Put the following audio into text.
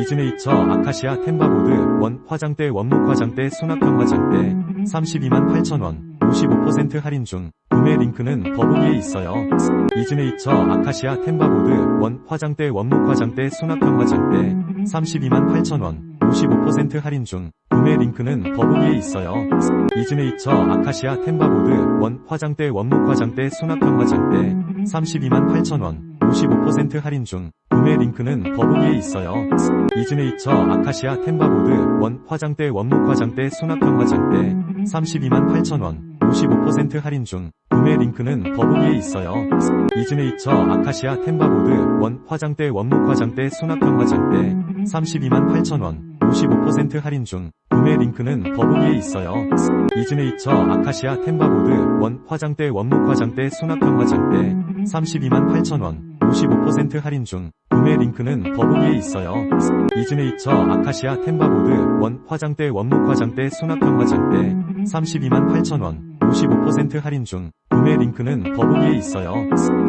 이즈네이처 아카시아 템바보드 원 화장대 원목 화장대 수납형 화장대 32만 8천원 55% 할인 중 구매 링크는 더보기에 있어요. 이즈네이처 아카시아 템바보드 원 화장대 원목 화장대 수납형 화장대 32만 8천원 55% 할인 중 구매 링크는 더보기에 있어요. 이즈네이처 아카시아 템바보드 원 화장대 원목 화장대 수납형 화장대 32만 8천원 55% 할인 중 구매 링크는 더보기에 있어요. 이즈네이처 아카시아 템바보드 원 화장대 원목 화장대 수납형 화장대 32만 8천원 55% 할인 중 구매 링크는 더보기에 있어요. 이즈네이처 아카시아 템바보드 원 화장대 원목 화장대 수납형 화장대 32만 8천원 55% 할인 중 구매 링크는 더보기에 있어요. 이즈네이처 아카시아 템바보드 원 화장대 원목 화장대 수납형 화장대 32만 8천원 55% 할인 중 구매 링크는 더보기에 있어요. 이즈네이처 아카시아 템바보드 원 화장대 원목 화장대 수납형 화장대 32만 8천원 55% 할인 중 구매 링크는 더보기에 있어요.